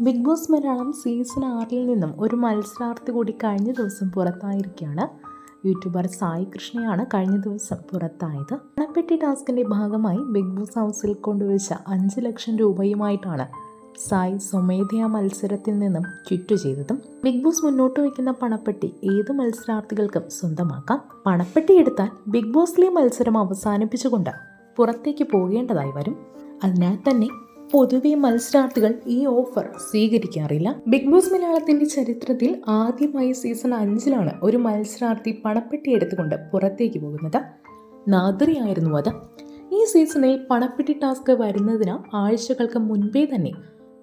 Big boss Malayalam season ആറിൽ നിന്നും ഒരു മത്സരാർത്ഥി കൂടി കഴിഞ്ഞ ദിവസം പുറത്തായിരിക്കുകയാണ്. യൂട്യൂബർ സായി കൃഷ്ണയാണ് കഴിഞ്ഞ ദിവസം പുറത്തായത്. പണപ്പെട്ടി ടാസ്കിന്റെ ഭാഗമായി ബിഗ് ബോസ് ഹൗസിൽ കൊണ്ടുവച്ച അഞ്ച് ലക്ഷം രൂപയുമായിട്ടാണ് സായി സ്വമേധയാ മത്സരത്തിൽ നിന്നും ക്വിറ്റ് ചെയ്തതും. ബിഗ് ബോസ് മുന്നോട്ട് വയ്ക്കുന്ന പണപ്പെട്ടി ഏത് മത്സരാർത്ഥികൾക്കും സ്വന്തമാക്കാം. പണപ്പെട്ടി എടുത്താൽ ബിഗ് ബോസിലെ മത്സരം അവസാനിപ്പിച്ചുകൊണ്ട് പുറത്തേക്ക് പോകേണ്ടതായി വരും. അതിനാൽ തന്നെ പൊതുവെ മത്സരാർത്ഥികൾ ഈ ഓഫർ സ്വീകരിക്കാറില്ല. ബിഗ് ബോസ് മലയാളത്തിന്റെ ചരിത്രത്തിൽ ആദ്യമായി സീസൺ അഞ്ചിലാണ് ഒരു മത്സരാർത്ഥി പണപ്പെട്ടി എടുത്തുകൊണ്ട് പുറത്തേക്ക് പോകുന്നത്. നാദറിയായിരുന്നു അത്. ഈ സീസണിൽ പണപ്പെട്ടി ടാസ്ക് വരുന്നതിന് ആഴ്ചകൾക്ക് മുൻപേ തന്നെ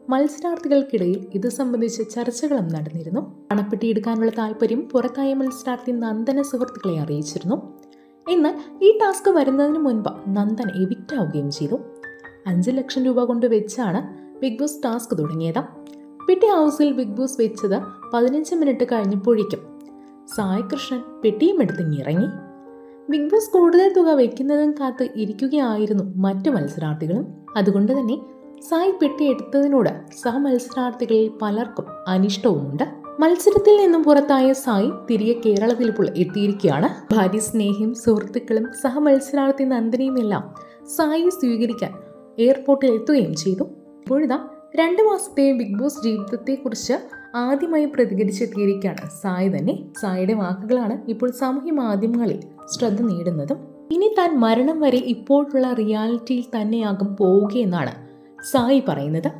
മത്സരാർത്ഥികൾക്കിടയിൽ ഇത് സംബന്ധിച്ച് ചർച്ചകളും നടന്നിരുന്നു. പണപ്പെട്ടി എടുക്കാനുള്ള താല്പര്യം പുറത്തായ മത്സരാർത്ഥി നന്ദന സുഹൃത്തുക്കളെ അറിയിച്ചിരുന്നു. എന്നാൽ ഈ ടാസ്ക് വരുന്നതിന് മുൻപ് നന്ദൻ എവിക്റ്റ് ആവുകയും ചെയ്തു. അഞ്ച് ലക്ഷം രൂപ കൊണ്ട് വെച്ചാണ് ബിഗ് ബോസ് ടാസ്ക് തുടങ്ങിയത്. പെട്ടി ഹൗസിൽ ബിഗ് ബോസ് വെച്ചത് പതിനഞ്ച് മിനിറ്റ് കഴിഞ്ഞപ്പോഴേക്കും. സായ് കൃഷ്ണൻ പെട്ടിയും എടുത്തിങ്ങി ഇറങ്ങി ബിഗ് ബോസ് കൂടുതൽ തുക വെക്കുന്നതും കാത്ത് ഇരിക്കുകയായിരുന്നു മറ്റു മത്സരാർത്ഥികളും. അതുകൊണ്ട് തന്നെ സായ് പെട്ടി എടുത്തതിനോട് സഹമത്സരാർത്ഥികളിൽ പലർക്കും അനിഷ്ടവുമുണ്ട്. മത്സരത്തിൽ നിന്നും പുറത്തായ സായി തിരികെ കേരളത്തിൽ ഇപ്പോൾ എത്തിയിരിക്കുകയാണ്. ഭാര്യ സ്നേഹിയും സുഹൃത്തുക്കളും സഹമത്സരാർത്ഥി മത്സരാർത്ഥി നന്ദനയും എല്ലാം സായി സ്വീകരിക്കാൻ എയർപോർട്ടിൽ എത്തുകയും ചെയ്തു. ഇപ്പോഴിതാ രണ്ട് മാസത്തെ ബിഗ് ബോസ് ജീവിതത്തെക്കുറിച്ച് ആദ്യമായി പ്രതികരിച്ചെത്തിയിരിക്കുകയാണ് സായ് തന്നെ. സായിയുടെ വാക്കുകളാണ് ഇപ്പോൾ സാമൂഹ്യ മാധ്യമങ്ങളിൽ ശ്രദ്ധ നേടുന്നതും. ഇനി താൻ മരണം വരെ ഇപ്പോഴുള്ള റിയാലിറ്റിയിൽ തന്നെയാകും പോവുകയെന്നാണ് സായി പറയുന്നത്.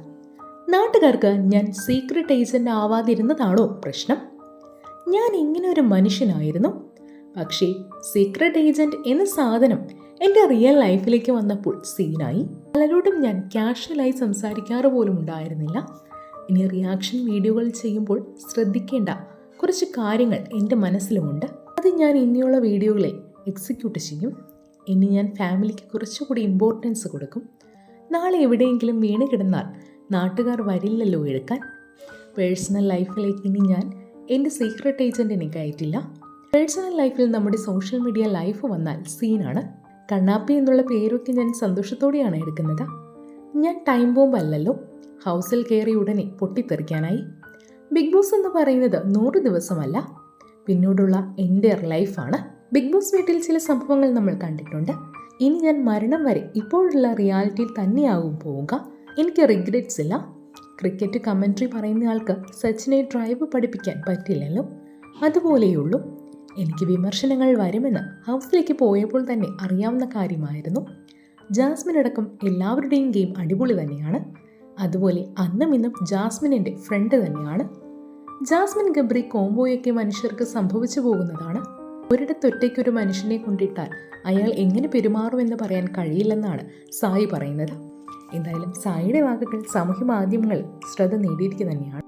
നാട്ടുകാർക്ക് ഞാൻ സീക്രട്ട് ഏജന്റ് ആവാതിരുന്നതാണോ പ്രശ്നം? ഞാൻ ഇങ്ങനെ ഒരു മനുഷ്യനായിരുന്നു. പക്ഷേ സീക്രട്ട് ഏജന്റ് എന്ന സാധനം എന്റെ റിയൽ ലൈഫിലേക്ക് വന്നപ്പോൾ സീനായി പലരോടും ഞാൻ ക്യാഷ്വലായി സംസാരിക്കാറ് പോലും ഉണ്ടായിരുന്നില്ല. ഇനി റിയാക്ഷൻ വീഡിയോകൾ ചെയ്യുമ്പോൾ ശ്രദ്ധിക്കേണ്ട കുറച്ച് കാര്യങ്ങൾ എന്റെ മനസ്സിലുമുണ്ട്. അത് ഞാൻ ഇനിയുള്ള വീഡിയോകളെ എക്സിക്യൂട്ട് ചെയ്യും. ഇനി ഞാൻ ഫാമിലിക്ക് കുറച്ചുകൂടി ഇമ്പോർട്ടൻസ് കൊടുക്കും. നാളെ എവിടെയെങ്കിലും വീണ് കിടന്നാൽ നാട്ടുകാർ വരില്ലല്ലോ എടുക്കാൻ. പേഴ്സണൽ ലൈഫിലേക്ക് ഇനി ഞാൻ എന്റെ സീക്രട്ട് ഏജന്റിനെ കയറ്റില്ല. പേഴ്സണൽ ലൈഫിൽ നമ്മുടെ സോഷ്യൽ മീഡിയ ലൈഫ് വന്നാൽ സീനാണ് കണ്ണാപ്പി എന്നുള്ള പേരൊക്കെ ഞാൻ സന്തോഷത്തോടെയാണ് എടുക്കുന്നത്. ഞാൻ ടൈം ബോംബ് അല്ലല്ലോ. ഹൗസിൽ കയറി ഉടനെ പൊട്ടിത്തെറിക്കാനായി. ബിഗ് ബോസ് എന്ന് പറയുന്നത് നൂറ് ദിവസമല്ല. പിന്നീടുള്ള എന്റെ ലൈഫാണ് ബിഗ് ബോസ് വീട്ടിൽ ചില സംഭവങ്ങൾ നമ്മൾ കണ്ടിട്ടുണ്ട്. ഇനി ഞാൻ മരണം വരെ ഇപ്പോഴുള്ള റിയാലിറ്റിയിൽ തന്നെയാകും പോവുക. എനിക്ക് റിഗ്രറ്റ്സ് ഇല്ല. ക്രിക്കറ്റ് കമൻട്രി പറയുന്നയാൾക്ക് സച്ചിനെ ഡ്രൈവ് പഠിപ്പിക്കാൻ പറ്റില്ലല്ലോ. അതുപോലെയുള്ളൂ. എനിക്ക് വിമർശനങ്ങൾ വരുമെന്ന് ഹൗസിലേക്ക് പോയപ്പോൾ തന്നെ അറിയാവുന്ന കാര്യമായിരുന്നു. ജാസ്മിൻ അടക്കം എല്ലാവരുടെയും ഗെയിം അടിപൊളി തന്നെയാണ്. അതുപോലെ അന്നും ഇന്നും ജാസ്മിനിന്റെ ഫ്രണ്ട് തന്നെയാണ്. ജാസ്മിൻ ഗബ്രി കോംബോയൊക്കെ മനുഷ്യർക്ക് സംഭവിച്ചു പോകുന്നതാണ്. ഒരിടത്തൊറ്റയ്ക്കൊരു മനുഷ്യനെ കൊണ്ടിട്ടാൽ അയാൾ എങ്ങനെ പെരുമാറുമെന്ന് പറയാൻ കഴിയില്ലെന്നാണ് സായി പറയുന്നത്. എന്തായാലും സായിയുടെ വാക്കുകൾ സാമൂഹ്യ മാധ്യമങ്ങളിൽ ശ്രദ്ധ നേടിയിരിക്കുക തന്നെയാണ്.